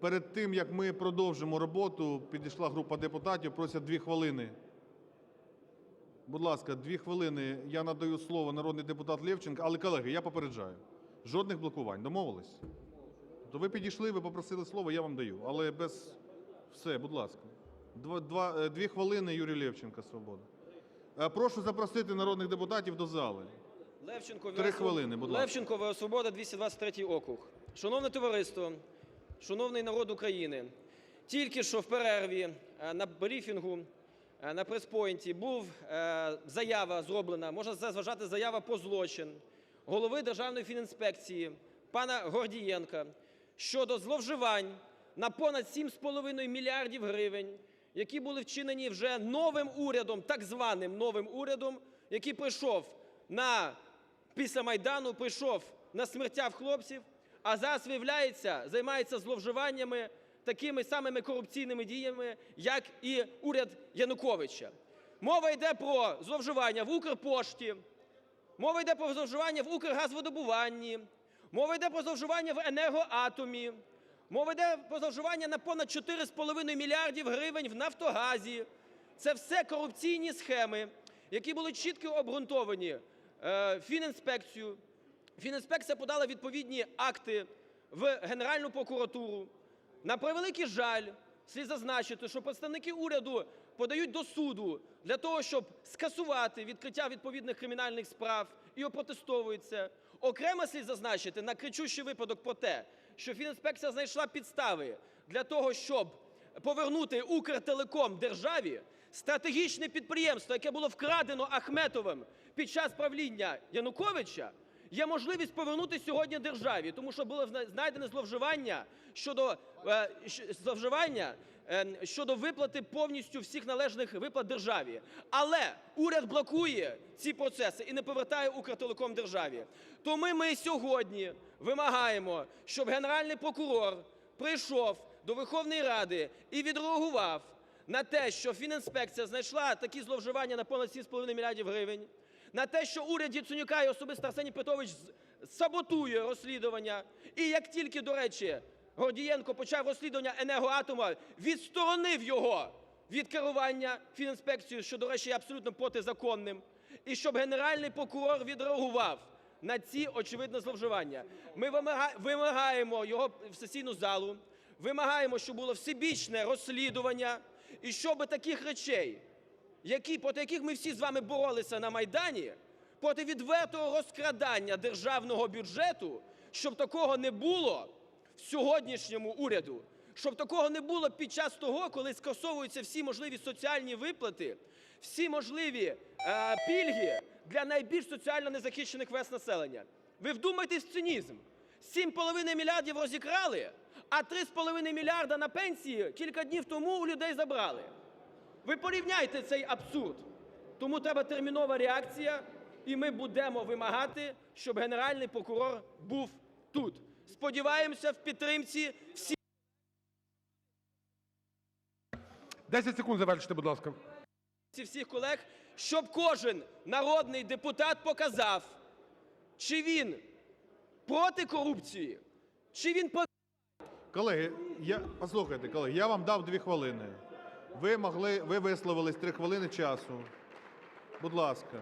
Перед тим, як ми продовжимо роботу, підійшла група депутатів, просять 2 хвилини. Будь ласка, 2 хвилини. Я надаю слово народний депутат Левченко. Але, колеги, я попереджаю, жодних блокувань. Домовились? То ви підійшли, ви попросили слово, я вам даю. Але без... Все, будь ласка. Два, два, е, дві хвилини, Юрій Левченко, «Свобода». Е, Прошу запросити народних депутатів до зали. Левченко, Три хвилини, будь ласка. Левченко, Свобода, 223 округ. Шановне товариство, шановний народ України, тільки що в перерві е, на брифінгу е, на прес-пойнті був е, заява зроблена, можна це зважати заява по злочин голови Державної фінінспекції пана Гордієнка щодо зловживань на понад 7,5 мільярдів гривень, які були вчинені вже новим урядом, так званим новим урядом, який прийшов на після Майдану прийшов на смертях хлопців, а зараз, виявляється, займається зловживаннями такими самими корупційними діями, як і уряд Януковича. Мова йде про зловживання в Укрпошті, мова йде про зловживання в Укргазвидобуванні, мова йде про зловживання в енергоатомі, мова йде про зловживання на понад 4,5 мільярдів гривень в Нафтогазі. Це все корупційні схеми, які були чітко обґрунтовані е, Фінінспекцію. Фінінспекція подала відповідні акти в Генеральну прокуратуру. На превеликий жаль, слід зазначити, що представники уряду подають до суду для того, щоб скасувати відкриття відповідних кримінальних справ і опротестовуються. Окремо слід зазначити на кричущий випадок про те, що Фінінспекція знайшла підстави для того, щоб повернути Укртелеком державі, стратегічне підприємство, яке було вкрадено Ахметовим під час правління Януковича, є можливість повернути сьогодні державі, тому що було зна- знайдене зловживання щодо е, зловживання е, щодо виплати повністю всіх належних виплат державі. Але уряд блокує ці процеси і не повертає Укртелеком державі. Тому ми сьогодні вимагаємо, щоб Генеральний прокурор прийшов до Верховної Ради і відреагував на те, що Фінінспекція знайшла такі зловживання на понад 7,5 мільярдів гривень, на те, що уряд Яценюка і особисто Арсеній Петрович саботує розслідування. І як тільки, до речі, Гордієнко почав розслідування енергоатома, відсторонив його від керування Фінінспекцією, що, до речі, є абсолютно протизаконним, і щоб Генеральний прокурор відреагував на ці очевидне зловживання. Ми вимагаємо його в сесійну залу, вимагаємо, щоб було всебічне розслідування, і щоб таких речей, які, проти яких ми всі з вами боролися на Майдані, проти відвертого розкрадання державного бюджету, щоб такого не було в сьогоднішньому уряду, щоб такого не було під час того, коли скасовуються всі можливі соціальні виплати, всі можливі е, пільги для найбільш соціально незахищених верст населення. Ви вдумайтесь в цинізм. 7,5 мільярдів розікрали, а 3,5 мільярда на пенсії кілька днів тому у людей забрали. Ви порівняйте цей абсурд. Тому треба термінова реакція, і ми будемо вимагати, щоб Генеральний прокурор був тут. Сподіваємося в підтримці всіх 10 секунд завершити, будь ласка. всіх колег, щоб кожен народний депутат показав, чи він проти корупції, чи він Колеги, я, послухайте, колеги, я вам дав 2 хвилини. Ви могли, ви висловились 3 хвилини часу. Будь ласка.